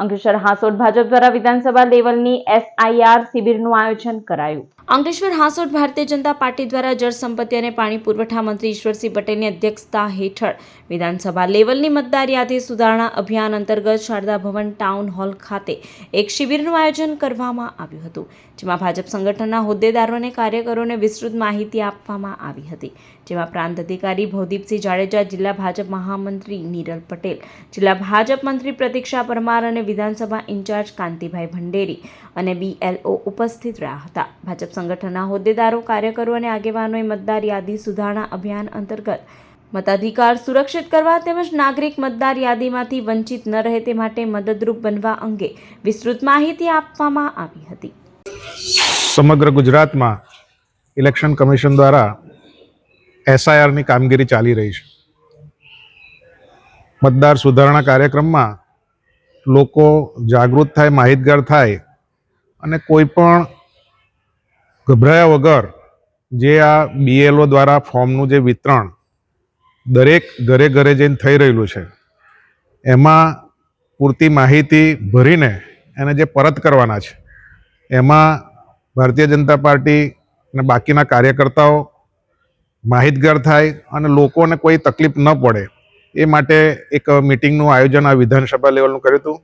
અંકલેશ્વર હાંસોડ ભાજપ દ્વારા વિધાનસભા લેવલની એસઆઈઆર શિબિરનું આયોજન કરાયું. અંકલેશ્વર હાંસોટ ભારતીય જનતા પાર્ટી દ્વારા જળ અને પાણી પુરવઠા મંત્રી ઈશ્વરસિંહ પટેલની અધ્યક્ષતા હેઠળ વિધાનસભા લેવલની મતદાર યાદી સુધારણા અભિયાન અંતર્ગત શારદા ભવન ટાઉન હોલ ખાતે એક શિબિરનું આયોજન કરવામાં આવ્યું હતું, જેમાં ભાજપ સંગઠનના હોદ્દેદારો અને કાર્યકરોને વિસ્તૃત માહિતી આપવામાં આવી હતી, જેમાં પ્રાંત અધિકારી ભવદીપસિંહ જાડેજા, જિલ્લા ભાજપ મહામંત્રી નીરલ પટેલ, જિલ્લા ભાજપ મંત્રી પ્રતીક્ષા પરમાર અને વિધાનસભા ઇન્ચાર્જ કાંતિભાઈ ભંડેરી અને બીએલઓ ઉપસ્થિત રહ્યા હતા. ભાજપ સંગઠનના હોદ્દેદારો, કાર્યકરો અને આગેવાનોએ મતદાર યાદી સુધારણા અભિયાન અંતર્ગત મતાધિકાર સુરક્ષિત કરવા તેમજ નાગરિક મતદાર યાદીમાંથી વંચિત ન રહે તે માટે મદદરૂપ બનવા અંગે વિસ્તૃત માહિતી આપવામાં આવી હતી. સમગ્ર ગુજરાતમાં ઇલેક્શન કમિશન દ્વારા એસઆઈઆરની કામગીરી ચાલી રહી છે. મતદાર સુધારણા કાર્યક્રમમાં લોકો જાગૃત થાય, માહિતગાર થાય અને કોઈ પણ ગભરાયા વગર જે આ બીએલઓ દ્વારા ફોર્મનું જે વિતરણ દરેક ઘરે ઘરે જઈને થઈ રહેલું છે, એમાં પૂરતી માહિતી ભરીને એને જે પરત કરવાના છે, એમાં ભારતીય જનતા પાર્ટી અને બાકીના કાર્યકર્તાઓ માહિતગાર થાય અને લોકોને કોઈ તકલીફ ન પડે, એ માટે એક મિટિંગનું આયોજન આ વિધાનસભા લેવલનું કર્યું હતું.